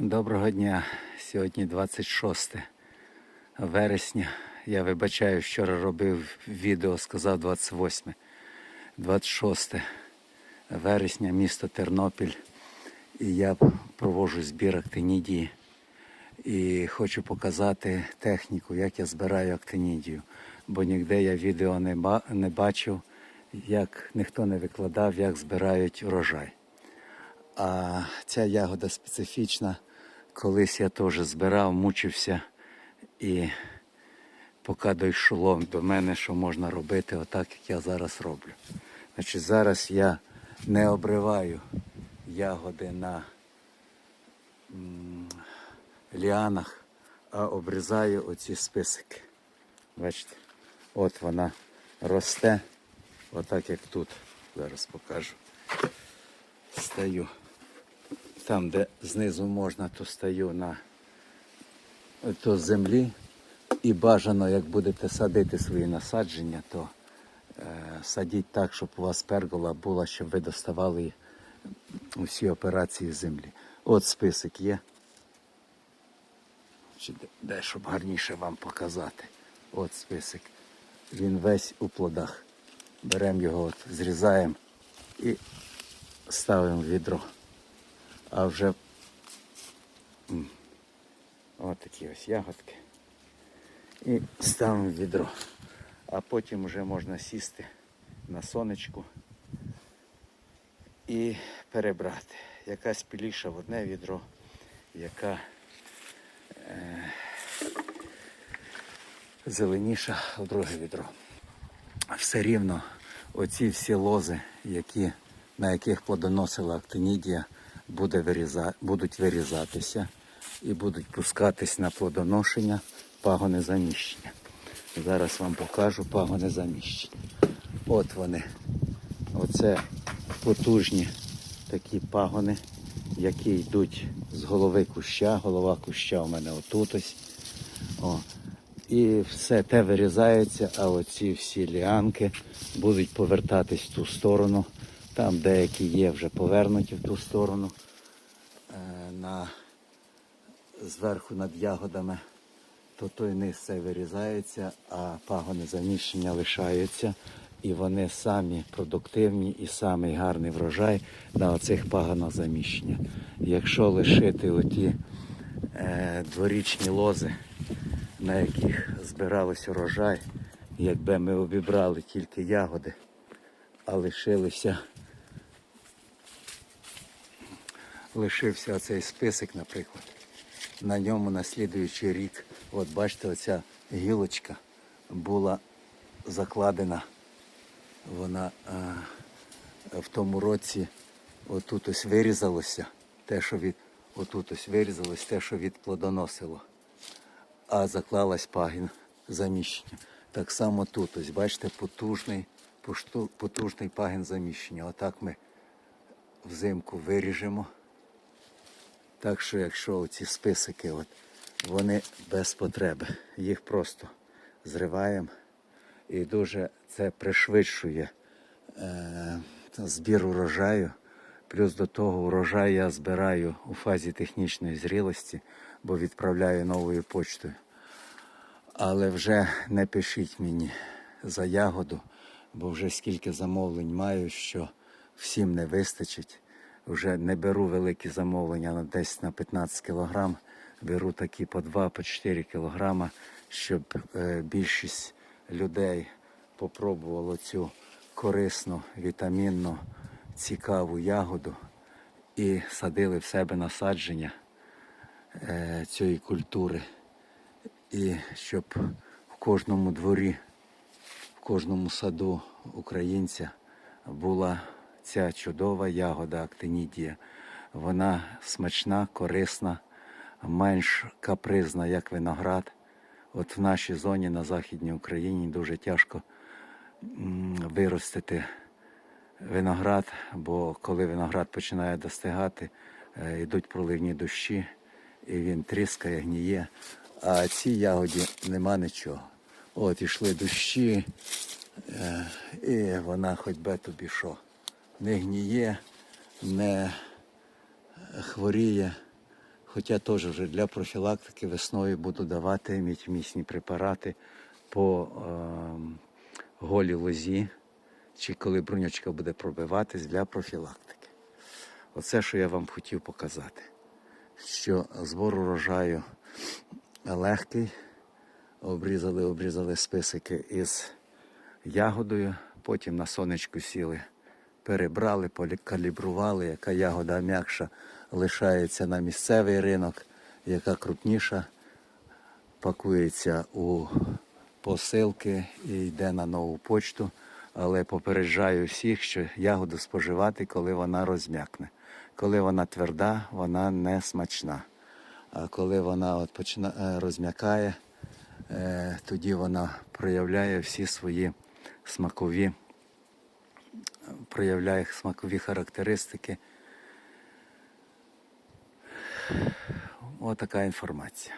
Доброго дня. Сьогодні 26 вересня. Я вибачаю, вчора робив відео, сказав 28. 26 вересня, місто Тернопіль. І я проводжу збір актинідії. І хочу показати техніку, як я збираю актинідію. Бо ніде я відео не, ба- не бачив, як ніхто не викладав, як збирають урожай. А ця ягода специфічна. Колись я теж збирав, мучився і поки дійшло до мене, що можна робити отак, як я зараз роблю. Значить, зараз я не обриваю ягоди на ліанах, а обрізаю оці списики. Бачите, от вона росте, отак як тут. Зараз покажу. Стою там, де знизу можна, то стою на то землі. І бажано, як будете садити свої насадження, то е, садіть так, щоб у вас пергола була, щоб ви доставали усі операції землі. От список є. Чи де, щоб гарніше вам показати. От список. Він весь у плодах. Беремо його, от, зрізаємо і ставимо в відро. А вже от такі ось ягодки. І ставимо в відро. А потім вже можна сісти на сонечку і перебрати. Якась піліша в одне відро, яка е, зеленіша в друге відро. Все рівно оці всі лози, які, на яких плодоносила актинідія, буде виріза, будуть вирізатися і будуть пускатись на плодоношення пагони заміщення. Зараз вам покажу пагони заміщення. От вони. Оце потужні такі пагони, які йдуть з голови куща. Голова куща у мене отут ось. І все те вирізається, а оці всі ліанки будуть повертатись в ту сторону. Там деякі є вже повернуті в ту сторону. Е, на, зверху над ягодами, то той низ цей вирізається, а пагони заміщення лишаються. І вони самі продуктивні і самий гарний врожай на оцих пагонах заміщення. Якщо лишити оті е, дворічні лози, на яких збиралось урожай, якби ми обібрали тільки ягоди, а лишилися, лишився цей список, наприклад. На ньому на слідуючий рік, от бачите, оця гілочка була закладена. Вона е, в тому році отут ось вирізалося, те, що від отут ось вирізалось, те, що відплодоносило а заклалась пагін заміщення. Так само тут, ось бачите, потужний, потужний пагін заміщення. Отак ми взимку виріжемо. Так що, якщо ці списики, от, вони без потреби, їх просто зриваємо і дуже це пришвидшує е, збір урожаю. Плюс до того урожай я збираю у фазі технічної зрілості, бо відправляю новою почтою. Але вже не пишіть мені за ягоду, бо вже скільки замовлень маю, що всім не вистачить. Вже не беру великі замовлення на десь на 15 кілограм, беру такі по 2 по 4 кілограма, щоб е, більшість людей попробувало цю корисну, вітамінну, цікаву ягоду і садили в себе насадження е, цієї культури. І щоб в кожному дворі, в кожному саду українця була ця чудова ягода актинідія. Вона смачна, корисна, менш капризна, як виноград. От в нашій зоні на Західній Україні дуже тяжко виростити виноград, бо коли виноград починає достигати, е, йдуть проливні дощі, і він тріскає, гніє. А цій ягоді нема нічого. От ішли дощі, е, і вона хоч би тобі що. Не гніє, не хворіє, хоча теж вже для профілактики весною буду давати мітьмісні препарати по ем, голій лозі, чи коли бруньочка буде пробиватись для профілактики. Оце, що я вам хотів показати, що збор урожаю легкий, обрізали, обрізали списики із ягодою, потім на сонечку сіли, перебрали, полі- калібрували, яка ягода м'якша лишається на місцевий ринок, яка крупніша пакується у посилки і йде на нову почту. Але попереджаю всіх, що ягоду споживати, коли вона розм'якне. Коли вона тверда, вона не смачна. А коли вона от почина, е, розм'якає, е, тоді вона проявляє всі свої смакові, проявляє смакові характеристики. Отака інформація.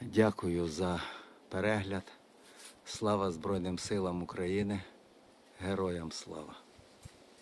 Дякую за перегляд. Слава Збройним силам України. Героям слава!